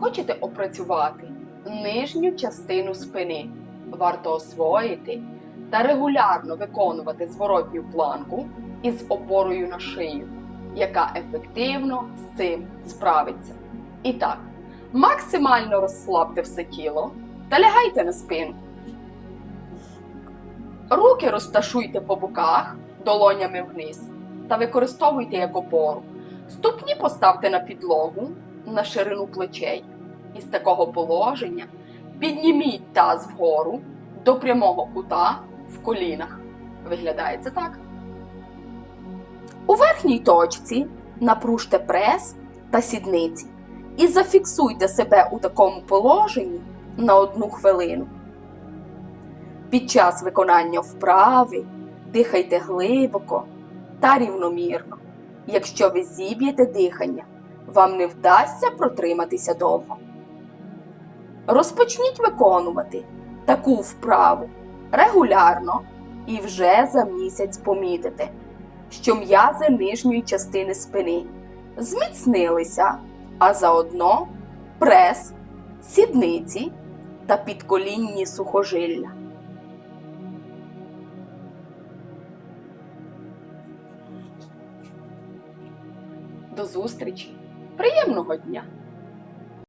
Хочете опрацювати нижню частину спини? Варто освоїти та регулярно виконувати зворотню планку із опорою на шию, яка ефективно з цим справиться. І так, максимально розслабте все тіло та лягайте на спину. Руки розташуйте по боках долонями вниз та використовуйте як опору. Ступні поставте на підлогу на ширину плечей. Із такого положення підніміть таз вгору до прямого кута в колінах. Виглядає це так. У верхній точці напружте прес та сідниці і зафіксуйте себе у такому положенні на одну хвилину. Під час виконання вправи дихайте глибоко та рівномірно. Якщо ви зіб'єте дихання, вам не вдасться протриматися довго. Розпочніть виконувати таку вправу регулярно і вже за місяць помітите, що м'язи нижньої частини спини зміцнилися, а заодно прес, сідниці та підколінні сухожилля. До зустрічі! Приємного дня!